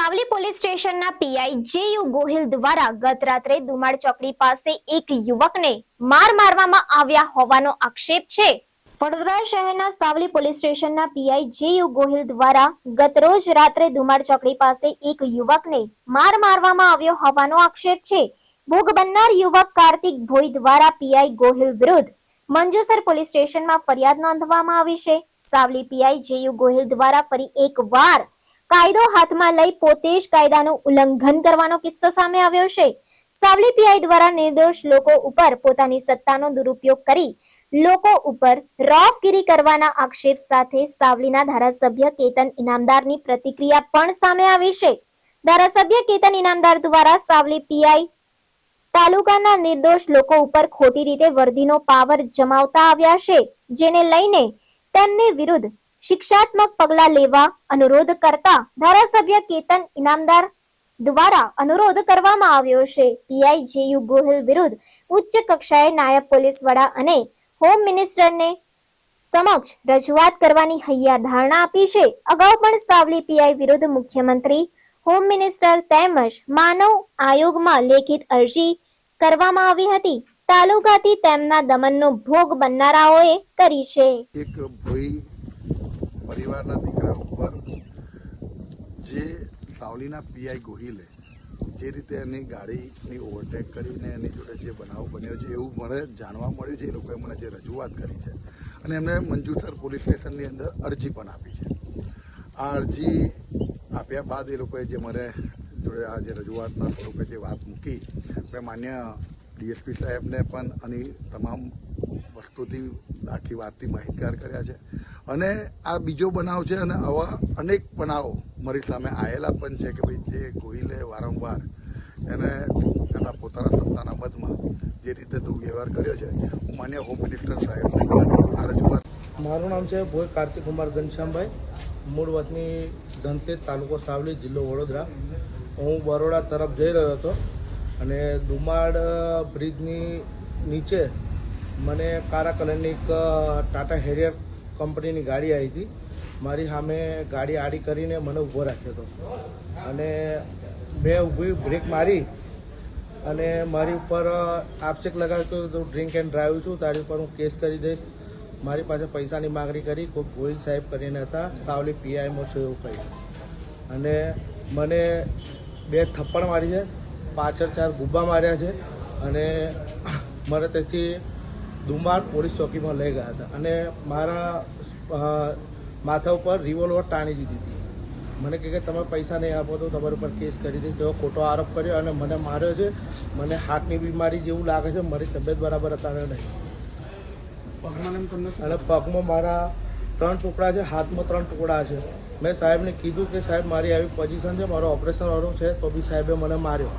Savli police સ્ટેશનના PI JU Gohil દ્વારા ગત રાત્રે દુમાડ ચોકડી પાસે એક યુવકને માર મારવામાં આવ્યા હોવાનો આક્ષેપ છે. વડોદરા શહેરના સાવલી પોલીસ સ્ટેશનના પીઆઈ જેયુ ગોહિલ દ્વારા ગત રાત્રે ધુમાડ ચોકડી પાસે એક યુવકને માર મારવામાં આવ્યો હોવાનો આક્ષેપ છે. ભોગ બનનાર યુવક કાર્તિક ભોઈ દ્વારા પીઆઈ ગોહિલ વિરુદ્ધ મંજુસર પોલીસ સ્ટેશનમાં ફરિયાદ નોંધવામાં આવી છે. સાવલી પીઆઈ જેયુ ગોહિલ દ્વારા ફરી એક વાર કાયદો હાથમાં લઈ પોતે જ કાયદાનું ઉલ્લંઘન કરવાનો કિસ્સો સામે આવ્યો છે. સાવલી પીઆઈ દ્વારા નિર્દોષ લોકો ઉપર પોતાની સત્તાનો દુરુપયોગ કરી લોકો ઉપર રોફગીરી કરવાના આક્ષેપ સાથે સાવલીના ધારાસભ્ય કેતન ઇનામદારની પ્રતિક્રિયા પણ સામે આવી છે. ધારાસભ્ય કેતન ઇનામદાર દ્વારા સાવલી પીઆઈ તાલુકાના નિર્દોષ લોકો ઉપર ખોટી રીતે વર્દીનો પાવર જમાવતા આવ્યા છે, જેને લઈને તેમની વિરુદ્ધ શિક્ષાત્મક પગલા લેવા અનુરોધ કરતા ધારાસભ્ય કેતન ઇનામદાર દ્વારા અનુરોધ કરવામાં આવ્યો છે. પીઆઈ જેયુ ગોહિલ વિરુદ્ધ ઉચ્ચ કક્ષાએ નાયબ પોલીસ વડા અને હોમ મિનિસ્ટરને સમક્ષ રજૂઆત કરવાની હૈયા ધારણા આપી છે. અગાઉ પણ સાવલી પીઆઈ વિરુદ્ધ મુખ્યમંત્રી, હોમ મિનિસ્ટર તેમજ માનવ આયોગમાં લેખિત અરજી કરવામાં આવી હતી. તાલુકાથી તેમના દમનનો ભોગ બનનારાઓએ કરી છે. એક ભોઈ પરિવારના દીકરા ઉપર જે સાવલીના પીઆઈ ગોહિલે જે રીતે એની ગાડીની ઓવરટેક કરીને એની જોડે જે બનાવ બન્યો છે, એવું મને જાણવા મળ્યું છે, એ લોકોએ મને જે રજૂઆત કરી છે. અને એમણે મંજુસર પોલીસ સ્ટેશનની અંદર અરજી પણ આપી છે. આ અરજી આપ્યા બાદ એ લોકોએ જે મને જોડે આ જે રજૂઆતના સ્વરૂપે જે વાત મૂકી, મેં માન્ય ડીએસપી સાહેબને પણ આની તમામ વસ્તુથી, આખી વાતથી માહિતગાર કર્યા છે. અને આ બીજો બનાવ છે અને આવા અનેક બનાવો મારી સામે આવેલા પણ છે કે ભાઈ જે ગોહિલે વારંવાર એને એના પોતાના સત્તાના મતમાં જે રીતે દુર્વ્યવહાર કર્યો છે, હું માન્ય હોમ મિનિસ્ટર સાહેબને આ રજૂઆત મારું નામ છે ભોય કાર્તિક કુમાર ઘનશ્યામભાઈ. મૂળ વતની ધનતેજ તાલુકો સાવલી જિલ્લો વડોદરા. હું બરોડા તરફ જઈ રહ્યો હતો અને દુમાડ બ્રિજની નીચે મને કાળા કલરની એક ટાટા હેરિયર કંપનીની ગાડી આવી હતી. મારી સામે ગાડી આડી કરીને મને ઊભો રાખ્યો હતો. અને મેં ઊભી બ્રેક મારી અને મારી ઉપર આપશેક લગાવ્યો તો ડ્રિંક એન્ડ ડ્રાઈવ છું, તારી ઉપર હું કેસ કરી દઈશ. મારી પાસે પૈસાની માગણી કરી, કોઈ ગોહિલ સાહેબ કરીને હતા, સાવલી પીઆઈમાં છું એવું કહ્યું અને મને બે થપ્પડ મારી છે, પાછળ ચાર ગુબ્બા માર્યા છે અને મને તેથી દુમાડ પોલીસ ચોકીમાં લઈ ગયા હતા અને મારા માથા ઉપર રિવોલ્વર તાણી દીધી હતી. મને કહે કે તમે પૈસા નહીં આપો તો તમારા ઉપર કેસ કરી દઈશ. એવો ખોટો આરોપ કર્યો અને મને માર્યો છે. મને હાર્ટની બીમારી જેવું લાગે છે. મારી તબિયત બરાબર અત્યારે નહીં. અને પગમાં મારા ત્રણ ટુકડા છે હાથમાં ત્રણ ટુકડા છે. મેં સાહેબને કીધું કે સાહેબ મારી આવી પોઝિશન છે મારો ઓપરેશન વાળું છે તો બી સાહેબે મને માર્યો.